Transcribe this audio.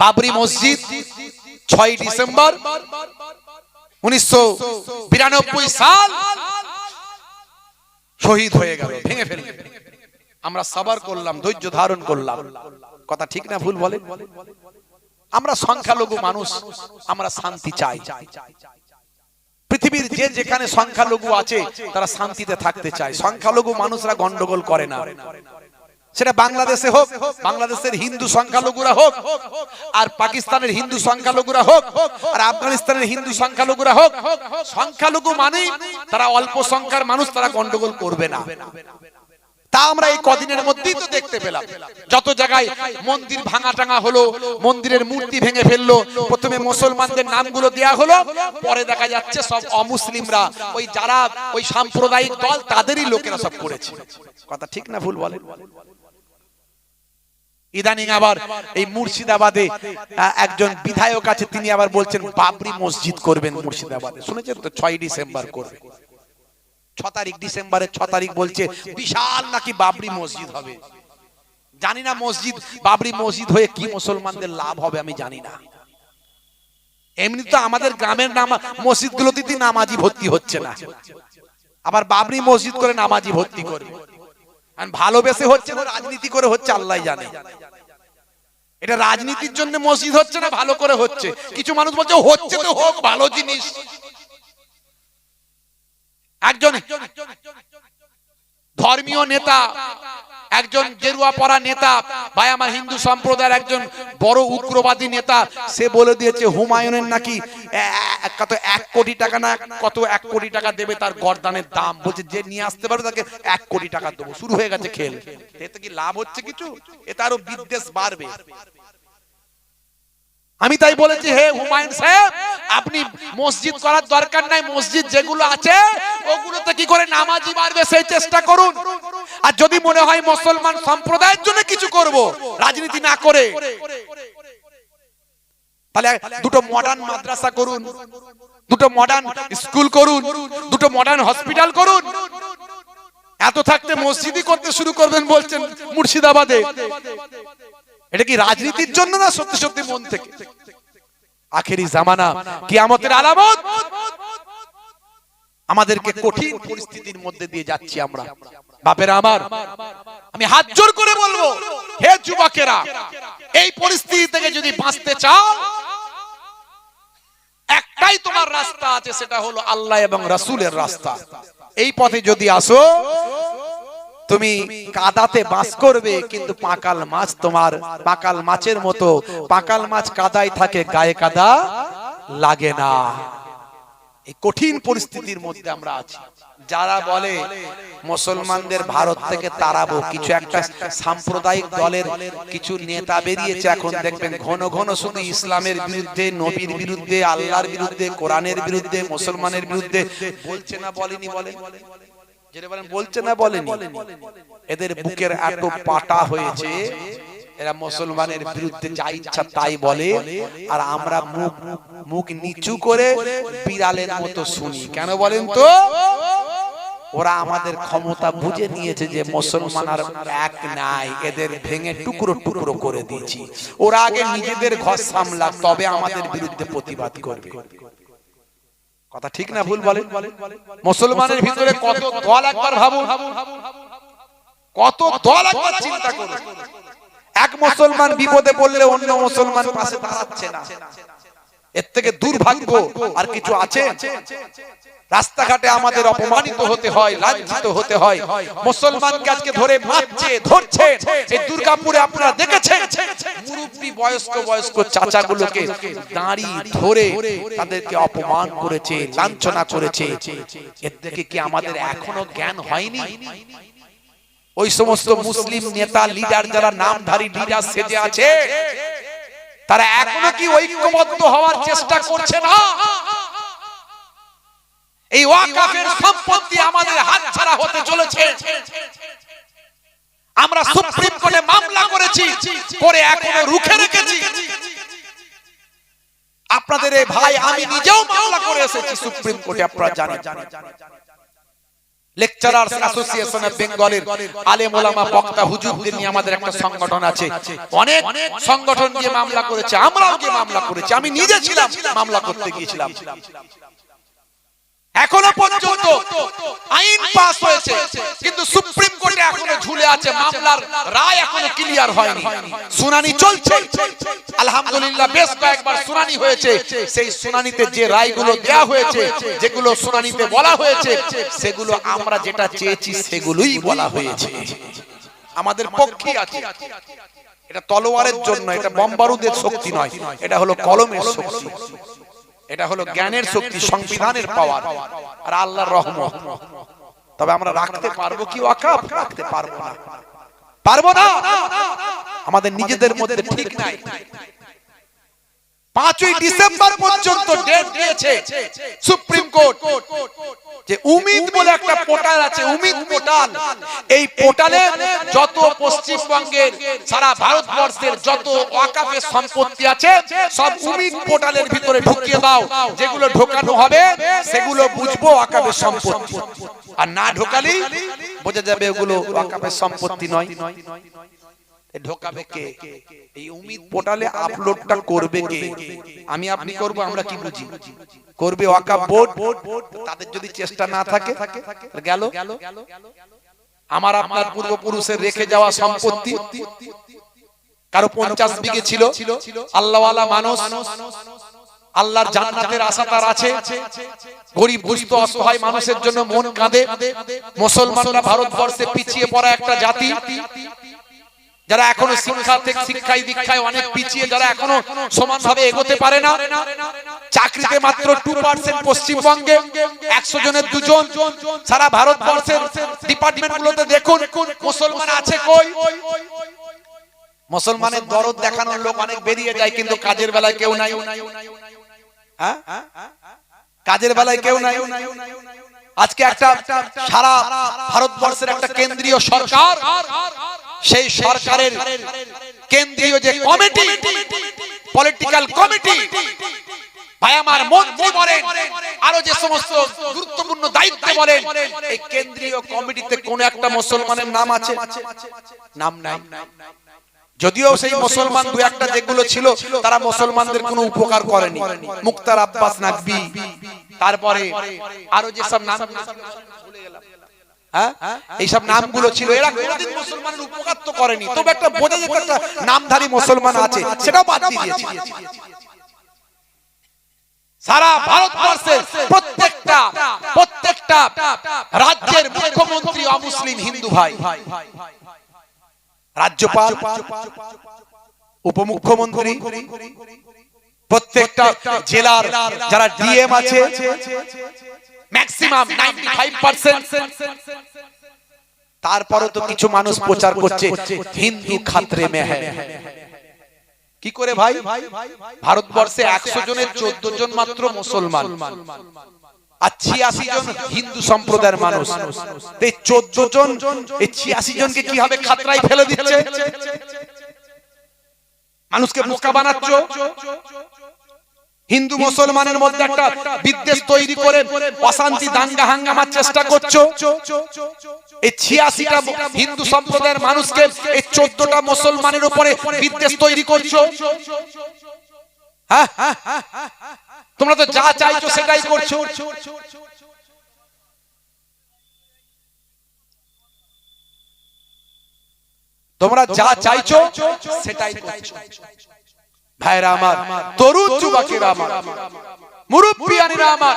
বাবরি মসজিদ, ছয় ডিসেম্বর উনিশশো বিরানব্বই সাল শহীদ হয়ে গেল, ভেঙে ফেলল আমরা করলাম, ধৈর্য ধারণ করলাম। কথা ঠিক না ভুল বলে আমরা সংখ্যালঘু মানুষ, আমরা শান্তি চাই। পৃথিবীর যে যেখানে সংখ্যালঘু আছে, তারা শান্তিতে থাকতে চায়। সংখ্যালঘু মানুষরা গন্ডগোল করে না। সেটা বাংলাদেশে হোক, বাংলাদেশের হিন্দু সংখ্যালঘুরা হোক, আর পাকিস্তানের হিন্দু সংখ্যালঘুরা হোক, আর আফগানিস্তানের হিন্দু সংখ্যালঘুরা হোক, সংখ্যালঘু মানে তারা অল্প সংখ্যার মানুষ, তারা গন্ডগোল করবে না। তা আমরা এই কদিনের মধ্যেই তো দেখতে পেলাম। যত জায়গায় মন্দির ভাঙা টাঙা হলো, মন্দিরের মূর্তি ভেঙে ফেলল, প্রথমে মুসলমানদের নামগুলো দেয়া হলো, পরে দেখা যাচ্ছে সব অমুসলিমরা, ওই যারা ওই সাম্প্রদায়িক দল, তাদেরই লোকেরা সব করেছে। কথা ঠিক না ভুল বলে ইদানিং আবার এই মুর্শিদাবাদে একজন বিধায়ক আছে, তিনি আবার বলছেন, বাবরি মসজিদ করবেন মুর্শিদাবাদে। শুনেছেন তো? ছয় ডিসেম্বর করবে। ছ তারিখ, ডিসেম্বরের ছ তারিখ বলছে, বিশাল নাকি বাবরি মসজিদ হবে? জানি না মসজিদ, বাবরি মসজিদ হয়ে কি মুসলমানদের লাভ হবে, আমি জানি না। এমনি তো আমাদের গ্রামের নাম মসজিদ গুলোতে নামাজি ভর্তি হচ্ছে না। আবার বাবরি মসজিদ করে নামাজি ভর্তি করবে। ভালোবেসে হচ্ছে না, রাজনীতি করে হচ্ছে আল্লাহ জানে। এটা রাজনীতির জন্য মসজিদ হচ্ছে না, ভালো করে হচ্ছে। কিছু মানুষ বলছে, হচ্ছে তো হোক, ভালো জিনিস। একজন ধর্মীয় নেতা, একজন গেরুয়া পরা নেতা, ভাই, আমার হিন্দু সম্প্রদায়ের একজন বড় উগ্রবাদী নেতা, সে বলে দিয়েছে, হুমায়ুনের নাকি কত এক কোটি টাকা না, কত এক কোটি টাকা দেবে তার গরদানের দাম। বলছে, যে নিয়ে আসতে পারবে তাকে এক কোটি টাকা দেবো। শুরু হয়ে গেছে খেল। এতে কি লাভ হচ্ছে কিছু? এতে আরও বিদ্বেষ বাড়বে। আমি তাই বলেছি, হে হুমায়ুন সাহেব, আপনি মসজিদ করার দরকার নাই, মসজিদ যেগুলো আছে, ওগুলোতে কি করে নামাজি বাড়বে সেই চেষ্টা করুন। আর যদি মনে হয় মুসলমান সম্প্রদায়ের জন্য কিছু করব, রাজনীতি না করে, তাহলে দুটো মডার্ন মাদ্রাসা করুন, দুটো মডার্ন স্কুল করুন, দুটো মডার্ন হসপিটাল করুন। এত থাকতে মসজিদই করতে শুরু করবেন বলছেন মুর্শিদাবাদে। এটা কি রাজনীতির জন্য না সত্যি সত্যি মন থেকে? আখেরি জামানা, কিয়ামতের আলামত। আমাদেরকে কঠিন পরিস্থিতির মধ্যে দিয়ে যাচ্ছি আমরা। বাপের আমার, আমি হাত জোর করে বলব, হে যুবকেরা, এই পরিস্থিতি থেকে যদি বাঁচতে চাও, একটাই তোমার রাস্তা আছে, সেটা হলো আল্লাহ এবং রাসূলের রাস্তা। এই পথে যদি আসো তুমি কাদাতে বাস করবে, কিন্তু পাকাল মাছ তোমার, পাকাল মাছের মতো। পাকাল মাছ কাদায় থাকে, গায়ে কাদা লাগে না। এই কঠিন পরিস্থিতির মধ্যে আমরা আছি। যারা বলে মুসলমানদের ভারত থেকে তাড়াবো, কিছু একটা সাম্প্রদায়িক দলের কিছু নেতা বেরিয়েছে এখন, দেখবেন ঘন ঘন শুধু ইসলামের বিরুদ্ধে, নবীর বিরুদ্ধে, আল্লাহর বিরুদ্ধে, কোরআনের বিরুদ্ধে, মুসলমানের বিরুদ্ধে, বলছে না, বলেনি বলে যেটা বলেন বলছে না বলেনি এদের বুকের এত পাটা হয়েছে এরা মুসলমানের বিরুদ্ধে যা ইচ্ছা তাই বলে আর আমরা মুখ মুখ নিচু করে বিড়ালের মতো শুনি। কেন বলেন তো? ওরা আমাদের ক্ষমতা বুঝে নিয়েছে যে মুসলমান আর এক নাই এদের ভেঙে টুকরো টুকরো করে দিয়েছি। ওরা আগে নিজেদের ঘর সামলা তবে আমাদের বিরুদ্ধে প্রতিবাদ করবে। কথা ঠিক না ভুল বলেন। মুসলমানের ভিতরে কত দল একবার ভাবুন। কত দল একবার চিন্তা করুন। এক মুসলমান বিপদে পড়লে অন্য মুসলমান পাশে দাঁড়াচ্ছে না। এর থেকে দুর্ভাগ্য আর কিছু আছে? রাস্তাঘাটে আমাদের অপমানিত হতে হয়, লাঞ্ছিত হতে হয়। মুসলমানকে আজকে ধরে মারছে, ধরছে। এই দুর্গাপুরে আপনারা দেখেছেন, মুরব্বী বয়স্ক বয়স্ক চাচাগুলোকে দাঁড়ি ধরে তাদেরকে অপমান করেছে, লাঞ্ছনা করেছে। এর থেকে কি আমাদের এখনও জ্ঞান হয়নি? ওই সমস্ত মুসলিম নেতা লিডার যারা নামধারী লিডার সেজে আছে, তারা এখনও কি ঐক্যবদ্ধ হওয়ার চেষ্টা করছে না? এই ওয়াকাফের সম্পত্তি আমাদের হাতছাড়া হতে চলেছে। আমরা সুপ্রিম কোর্টে মামলা করেছি করে এখনও রুখে রেখেছি। আপনাদের এই ভাই আমি নিজেও মামলা করে এসেছি সুপ্রিম কোর্টে আপনারা জানেন। লেকচারার্স অ্যাসোসিয়েশন অফ বেঙ্গলের আলেম ওলামা বক্তা হুজুরদের নিয়ে আমাদের একটা সংগঠন আছে। অনেক সংগঠন গিয়ে মামলা করেছে। আমরাও গিয়ে মামলা করেছি। আমি নিজে ছিলাম। মামলা করতে গিয়েছিলাম। এখনও পর্যন্ত আইন পাস হয়েছে, কিন্তু সুপ্রিম কোর্টে এখনও ঝুলে আছে মামলার রায় এখনও ক্লিয়ার হয়নি। শুনানি চলছে। আলহামদুলিল্লাহ, বেশ কয়েকবার শুনানি হয়েছে। সেই শুনানিতে যে রায়গুলো দেয়া হয়েছে, যেগুলো শুনানিতে বলা হয়েছে, সেগুলো আমরা যেটা চেয়েছি, সেগুলোই বলা হয়েছে। আমাদের পক্ষে আছে। এটা তলোয়ারের জন্য, এটা বম্বারুদের শক্তি নয়, এটা হলো কলমের শক্তি। এটা হলো জ্ঞানের শক্তি সংবিধানের পাওয়ার আর আল্লাহর রহমত। তবে আমরা রাখতে পারব কি ওয়াকাফ রাখতে পারব না। পারব না। আমাদের নিজেদের মধ্যে ঠিক নাই। পাঁচই ডিসেম্বর পর্যন্ত ডেট দিয়েছে সুপ্রিম কোর্ট যে উমিদ বলে একটা পোর্টাল আছে উমিদ পোর্টাল। এই পোর্টালে যত পশ্চিমবঙ্গের সারা ভারতবর্ষের যত ওয়াকাফের সম্পত্তি আছে সব উমিদ পোর্টালের ভিতরে ঢুকিয়ে দাও যেগুলো ঢোকানো হবে সেগুলো বুঝব ওয়াকাফের সম্পত্তি। আর না ঢোকালেই বোঝা যাবে ওগুলো ওয়াকাফের সম্পত্তি নয়। ঢোকাবে কে? এই উমিদ পোর্টালে আপলোডটা করবে কে? আমি আপনি করব আমরা কি বুঝি? করবে ওয়াকাফ বোর্ড? তাদের যদি চেষ্টা না থাকে গেল। আমার আপনার পূর্বপুরুষের রেখে যাওয়া সম্পত্তি কারও পঞ্চাশ বিঘে ছিল আল্লাহওয়ালা মানুষ আল্লাহর জান্নাতের আশা তার আছে গরিব দুস্থ অসহায় মানুষের জন্য মন কাঁদে মুসলমানরা ভারতবর্ষে পিছিয়ে পড়া একটা জাতি। যারা এখনও শিক্ষা শিক্ষায়, দীক্ষায় অনেক পিছিয়ে, যারা এখনও সমানভাবে এগোতে পারে না, চাকরিতে মাত্র টু পার্সেন্ট পশ্চিমবঙ্গে, একশো জনের দুজন সারা ভারতবর্ষের ডিপার্টমেন্ট গুলোতে দেখুন, মুসলমান আছে কই? মুসলমানের দরদ দেখানোর লোক অনেক বেরিয়ে যায়, কিন্তু কাজের বেলায় কেউ নাই। হ্যাঁ? কাজের বেলায় কেউ নাই। আজকে একটা সারা ভারতবর্ষের একটা কেন্দ্রীয় সরকার সেই সরকারের কেন্দ্রীয় যে কমিটি পলিটিক্যাল কমিটি ভাই আমার মন্ত্রী বলেন আরও যে সমস্ত গুরুত্বপূর্ণ দায়িত্ব বলেন এই কেন্দ্রীয় কমিটিতে কোন একটা মুসলমানের নাম আছে? নাম নাই। যদিও সেই মুসলমান দু একটা যেগুলো ছিল তারা মুসলমানদের কোনো উপকার করেনি। মুক্তার আব্বাস নাকবি তারপরে আরও যে সব নাম এইসব নামগুলো ছিল, এরা কোনদিন মুসলমানের উপকার তো করেনি। তবে একটা বোঝা যেত একটা নামধারী মুসলমান আছে, সেটাও বাদ সারা ভারতবর্ষের প্রত্যেকটা প্রত্যেকটা রাজ্যের মুখ্যমন্ত্রী অমুসলিম হিন্দু ভাই। রাজ্যপাল, উপমুখ্যমন্ত্রী, প্রত্যেকটা জেলার যারা ডিএম আছে ম্যাক্সিমাম 95% তারপরও তো কিছু মানুষ প্রচার করছে হিন্দু খাতরে মে হ্যায় কি করে ভাই? ভারতবর্ষে একশো জনের চোদ্দ জন মাত্র মুসলমান। আর ছিয়াশি জন হিন্দু সম্প্রদায়ের মানুষ। এই চোদ্দ জন এই ছিয়াশি জনকে কীভাবে খাতরায় ফেলে দিচ্ছে? মানুষকে বোকা বানাচ্ছ? হিন্দু মুসলমানের মধ্যে একটা বিদ্বেষ তৈরি করে অশান্তি দাঙ্গা হাঙ্গামার চেষ্টা করছ। এই ছিয়াশিটা হিন্দু সম্প্রদায়ের মানুষকে এই চোদ্দটা মুসলমানের উপরে বিদ্বেষ তৈরি করছ। হ্যাঁ তোমরা তো যা চাইছো সেটাই করছ। তোমরা যা চাইছো সেটাই করছ। ভাইরা আমার তরুণ যুবকেরা আমার মুরুব্বিয়ানিরা আমার।